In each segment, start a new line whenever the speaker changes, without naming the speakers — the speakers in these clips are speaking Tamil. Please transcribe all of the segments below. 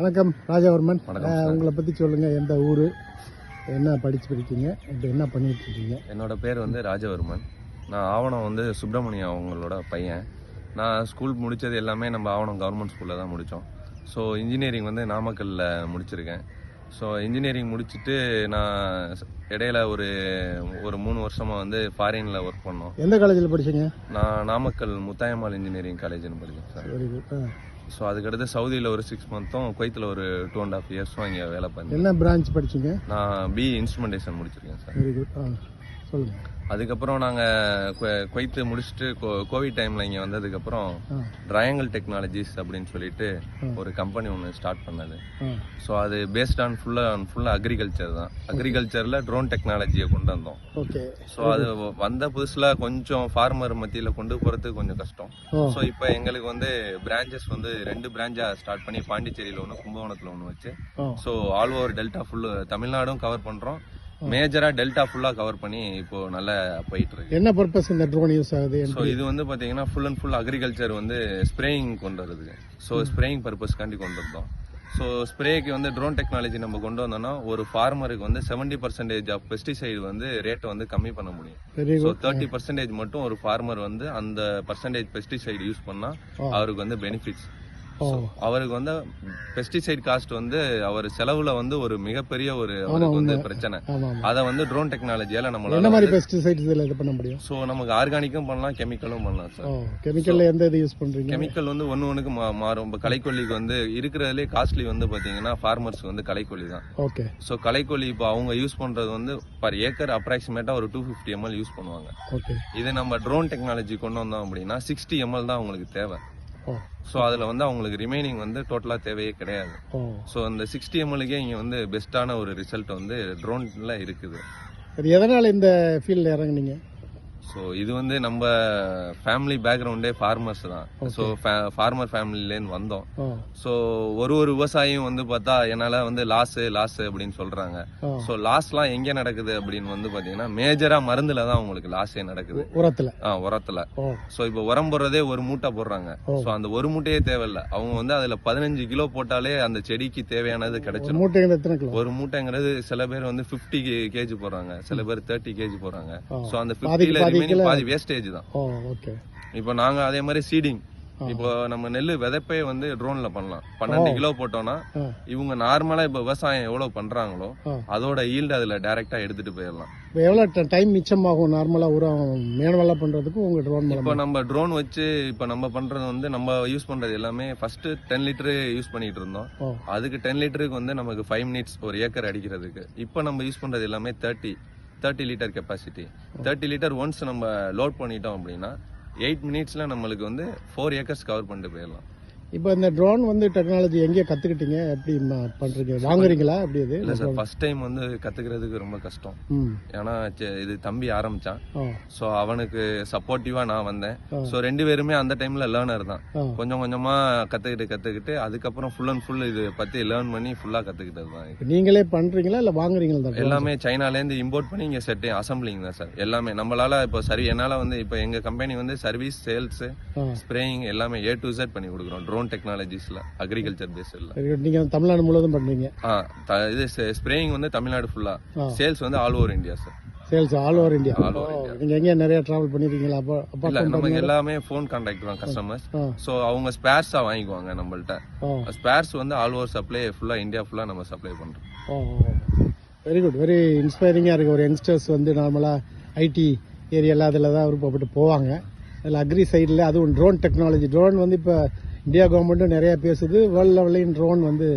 வணக்கம் ராஜவர்மன். உங்களை பற்றி சொல்லுங்கள் எந்த ஊர் என்ன படிச்சு படிக்கீங்க இப்போ என்ன பண்ணிட்டு இருக்கீங்க?
என்னோட பேர் வந்து ராஜவர்மன். நான் ஆவணம் வந்து சுப்பிரமணியம் அவங்களோட பையன். நான் ஸ்கூல் முடித்தது எல்லாமே நம்ம ஆவணம் கவர்மெண்ட் ஸ்கூலில் தான் முடித்தோம் ஸோ இன்ஜினியரிங் வந்து நாமக்கல்லில் முடிச்சிருக்கேன். ஸோ இன்ஜினியரிங் முடிச்சுட்டு நான் இடையில ஒரு ஒரு மூணு வருஷமாக வந்து ஃபாரினில் ஒர்க் பண்ணோம்.
எந்த காலேஜில் படிச்சீங்க?
நான் நாமக்கல் முத்தாயம்மாள் இன்ஜினியரிங் காலேஜ்னு படித்தேன் சார்
வெரி குட்
ஸோ அதுக்கடுத்து சவுதியில் ஒரு சிக்ஸ் மந்த்தும் குவைத்தில் ஒரு டூ அண்ட் ஹாஃப் இயர்ஸும் இங்கே வேலை பண்ணேன்.
என்ன பிரான்ச் படிச்சீங்க?
நான் பி இன்ஸ்ட்ருமெண்டேஷன் முடிச்சிருக்கேன் சார்
வெரி குட் சொல்லுங்கள்
அதுக்கப்புறம் நாங்கள் குவைத்து முடிச்சுட்டு கோவிட் டைமில் இங்கே வந்ததுக்கப்புறம்
ஆ.
ட்ரையாங்கிள் டெக்னாலஜிஸ் அப்படின்னு சொல்லிட்டு ஒரு கம்பெனி ஒன்று ஸ்டார்ட் பண்ணது. ஸோ அது பேஸ்ட் ஆன் ஃபுல்லாக ஆன் ஃபுல்லாக அக்ரிகல்ச்சர் தான். அக்ரிகல்ச்சரில் ட்ரோன் டெக்னாலஜியை கொண்டு வந்தோம்.
ஓகே
ஸோ அது வந்த புதுசில் கொஞ்சம் ஃபார்மர் மத்தியில் கொண்டு போகிறதுக்கு கொஞ்சம் கஷ்டம். ஸோ இப்போ எங்களுக்கு வந்து பிரான்ச்சஸ் வந்து ரெண்டு பிரான்ச்சாக ஸ்டார்ட் பண்ணி பாண்டிச்சேரியில் ஒன்று கும்பகோணத்தில் ஒன்று வச்சு. So all over delta full தமிழ்நாடும் கவர் பண்ணுறோம் மேஜராக டெல்டா ஃபுல்லாக கவர் பண்ணி இப்போ நல்லா போயிட்டு இருக்கு
என்ன பர்பஸ் இந்த ட்ரோன் யூஸ் ஆகுது?
ஸோ இது வந்து பார்த்தீங்கன்னா ஃபுல் அண்ட் ஃபுல் அக்ரிகல்ச்சர் வந்து ஸ்ப்ரேயிங் கொண்டு வரதுக்கு ஸோ ஸ்ப்ரேயிங் பர்பஸ்க்காண்டி கொண்டு வந்தோம் ஸோ ஸ்ப்ரேக்கு வந்து ட்ரோன் டெக்னாலஜி நம்ம கொண்டு வந்தோம்னா ஒரு ஃபார்மருக்கு வந்து செவன்டி பர்சன்டேஜ் ஆஃப் பெஸ்டிசைடு வந்து ரேட்டை வந்து கம்மி பண்ண முடியும். ஸோ தேர்ட்டி பர்சன்டேஜ் மட்டும் ஒரு ஃபார்மர் வந்து அந்த பர்சன்டேஜ் பெஸ்டிசைடு யூஸ் பண்ணா
ஓ.
அவருக்கு வந்து பெனிஃபிட்ஸ் அவருக்கு வந்து பெஸ்டிசைட் காஸ்ட் வந்து அவர் செலவுல வந்து ஒரு மிகப்பெரிய ஒரு அவருக்கு வந்து பிரச்சனை. அதை வந்து ட்ரோன் டெக்னாலஜியால
என்ன
நம்மளால
மாதிரி பெஸ்டிசைட்ஸ் இதில் இது பண்ண முடியும்?
ஸோ நமக்கு ஆர்கானிக்கும் பண்ணலாம் கெமிக்கலும் பண்ணலாம் சார்
கெமிக்கலில் எந்த இது யூஸ் பண்ணுறீங்க
கெமிக்கல் வந்து ஒன்று ஒன்றுக்கு மா மாறும். இப்போ களைக்கொல்லிக்கு வந்து இருக்கிறதுலே காஸ்ட்லி வந்து பார்த்தீங்கன்னா ஃபார்மர்ஸ் வந்து களைக்கொல்லி தான்.
ஓகே.
ஸோ களைக்கொல்லி இப்போ அவங்க யூஸ் பண்ணுறது வந்து பர் ஏக்கர் அப்ராக்சிமேட்டாக ஒரு டூ ஃபிஃப்டி எம்எல் யூஸ் பண்ணுவாங்க.
ஓகே.
இதே நம்ம ட்ரோன் டெக்னாலஜி கொண்டு வந்தோம் அப்படின்னா சிக்ஸ்டி எம்எல் தான் அவங்களுக்கு தேவை. ஸோ அதில் வந்து அவங்களுக்கு ரிமைனிங் வந்து டோட்டலாக தேவையே கிடையாது. ஸோ அந்த சிக்ஸ்டி எம்எல்கே இங்கே வந்து பெஸ்ட்டான ஒரு ரிசல்ட் வந்து ட்ரோனில் இருக்குது.
சரி எதனால் இந்த ஃபீல்டில் இறங்குனீங்க?
ஸோ இது வந்து நம்ம ஃபேமிலி பேக்ரவுண்டே ஃபார்மர்ஸ் தான். ஸோ ஃபார்மர் ஃபேமிலிலேருந்து வந்தோம். ஸோ ஒரு ஒரு விவசாயியும் வந்து பார்த்தா என்னால் வந்து லாஸு லாஸு அப்படின்னு சொல்கிறாங்க ஸோ லாஸ்லாம் எங்கே நடக்குது அப்படின்னு வந்து பார்த்தீங்கன்னா மேஜராக மருந்தில் தான் உங்களுக்கு லாஸே நடக்குது.
உரத்தில்.
ஆ உரத்தில். ஸோ இப்போ உரம் போடுறதே ஒரு மூட்டை போடுறாங்க. ஸோ அந்த ஒரு மூட்டையே தேவையில்ல. அவங்க வந்து அதில் பதினஞ்சு கிலோ போட்டாலே அந்த செடிக்கு தேவையானது கிடைச்சிடும் ஒரு மூட்டைங்கிறது சில பேர் வந்து ஃபிஃப்டி கேஜி போடுறாங்க. சில பேர் தேர்ட்டி கேஜி போடுறாங்க. ஸோ அந்த ஃபிஃப்டியில் ரிமைனிங். பாதி வேஸ்டேஜ் தான்.
ஓகே
இப்போ நாங்க அதே மாதிரி சீடிங். இப்போ நம்ம நெல் விதைப்பே வந்து ட்ரோன்ல பண்ணலாம். பன்னெண்டு கிலோ போட்டோம்னா இவங்க நார்மலா இப்போ விவசாயம் எவ்வளவு பண்றாங்களோ. அதோட ஈல்டு அதுல டைரக்டா எடுத்துட்டு போயிடலாம்.
இப்போ எவ்வளோ டைம் மிச்சமாகும் நார்மலாக உரம் மேனுவலாக பண்ணுறதுக்கும் உங்கள் ட்ரோன்
இப்போ நம்ம ட்ரோன் வச்சு இப்போ நம்ம பண்றது வந்து நம்ம யூஸ் பண்றது எல்லாமே ஃபர்ஸ்ட் டென் லிட்டரு யூஸ் பண்ணிட்டு இருந்தோம். அதுக்கு டென் லிட்டருக்கு வந்து நமக்கு ஃபைவ் மினிட்ஸ் ஒரு ஏக்கர் அடிக்கிறதுக்கு. இப்போ நம்ம யூஸ் பண்றது எல்லாமே thirty thirty litre capacity thirty litre once நம்ம லோட் பண்ணிட்டோம் அப்படின்னா எயிட் மினிட்ஸில் நம்மளுக்கு வந்து ஃபோர் ஏக்கர்ஸ் கவர் பண்ணிட்டு போயிடலாம்.
இப்போ இந்த ட்ரோன் வந்து டெக்னாலஜி எங்கேயோ கற்றுக்கிட்டீங்க எப்படி பண்றீங்க? வாங்குறீங்களா? அப்படி இது
இல்ல சார் ஃபர்ஸ்ட் டைம் வந்து கத்துக்கிறதுக்கு ரொம்ப கஷ்டம். ஏன்னா இது தம்பி ஆரம்பிச்சான்.
ஓ
ஸோ அவனுக்கு சப்போர்ட்டிவா நான் வந்தேன். ஸோ ரெண்டு பேருமே அந்த டைம்ல லேர்னர் தான். கொஞ்சம் கொஞ்சமா கத்துக்கிட்டு கத்துக்கிட்டு அதுக்கப்புறம் ஃபுல் அண்ட் ஃபுல் இது பத்தி லேர்ன் பண்ணி ஃபுல்லா கத்துக்கிட்டது தான்
நீங்களே பண்ணுறீங்களா இல்லை வாங்குறீங்களா?
எல்லாமே சைனால இருந்து இம்போர்ட் பண்ணி இங்க செட் அசம்பிளிங் தான் சார் எல்லாமே. நம்மளால இப்போ சரி என்னால வந்து இப்போ எங்க கம்பெனி வந்து சர்வீஸ் சேல்ஸ் ஸ்ப்ரேயிங் எல்லாமே ஏ டு Z பண்ணி கொடுக்குறோம். ட்ரோன் டெக்னாலஜிஸ்ல அக்ரிகல்ச்சர் பேஸ்ல
சரி நீங்கள் தமிழ்நாடு முழுவதும் பண்ணுறீங்க
இது ஸ்ப்ரேயிங் வந்து தமிழ்நாடு ஃபுல்லா. சேல்ஸ் வந்து all over India sir
sales all over India. நீங்கள் எங்கேயா நிறைய ட்ராவல் பண்ணிருக்கீங்களா? அப்போ
இல்ல நமக்கு எல்லாமே ஃபோன் கான்டாக்ட் தான் கஸ்டமர்ஸ் ஸோ அவங்க ஸ்பேர்ஸா வாங்கிக்குவாங்க நம்மள்ட்ட. ஸ்பேர்ஸ் வந்து ஆல் ஓவர் சப்ளை ஃபுல்லா இந்தியா ஃபுல்லா நம்ம சப்ளை பண்றோம்.
வெரி குட் வெரி இன்ஸ்பைரிங்காக இருக்குது ஒரு யங்ஸ்டர்ஸ் வந்து நார்மலாக ஐடி ஏரியாவில் அதில் தான் விருப்பப்பட்டு போவாங்க. அதில் அக்ரி சைடில் அதுவும் ட்ரோன் டெக்னாலஜி ட்ரோன் வந்து இப்போ இந்தியா கவர்மெண்ட்டும் நிறையா பேசுது. வேர்ல்டு லெவலையும் ட்ரோன் வந்து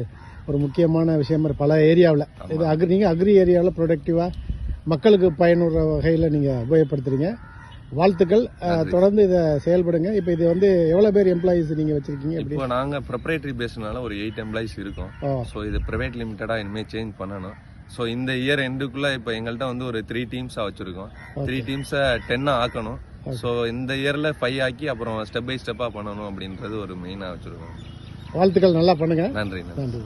ஒரு முக்கியமான விஷயமா. இருக்கு பல ஏரியாவில் இது அக்ரி நீங்கள் அக்ரி ஏரியாவில் ப்ரொடக்டிவாக மக்களுக்கு பயனுற வகையில் நீங்கள் உபயோகப்படுத்துறீங்க. வாழ்த்துக்கள். தொடர்ந்து இதை செயல்படுங்க. இப்போ இது வந்து எவ்வளோ பேர் எம்ப்ளாயீஸ் நீங்கள் வச்சுருக்கீங்க?
இப்போ நாங்க ப்ரொப்ரேட்டரி பேஸ்னால ஒரு எயிட் எம்ப்ளாயிஸ் இருக்கோம். ஸோ இது பிரைவேட் லிமிட்டடா இனிமேல் சேஞ்ச் பண்ணணும். ஸோ இந்த இயர் எண்டுக்குள்ள இப்போ எங்கள்கிட்ட வந்து ஒரு த்ரீ டீம்ஸாக வச்சிருக்கோம். த்ரீ டீம்ஸை டென்னாக ஆக்கணும். ஸோ இந்த இயர்ல ஃபைவ் ஆக்கி அப்புறம் ஸ்டெப் பை ஸ்டெப்பாக பண்ணணும் அப்படின்றது ஒரு மெயினாக வச்சிருக்கோம்.
வாழ்த்துக்கள் நல்லா பண்ணுங்க.
நன்றி நன்றி.
நன்றி.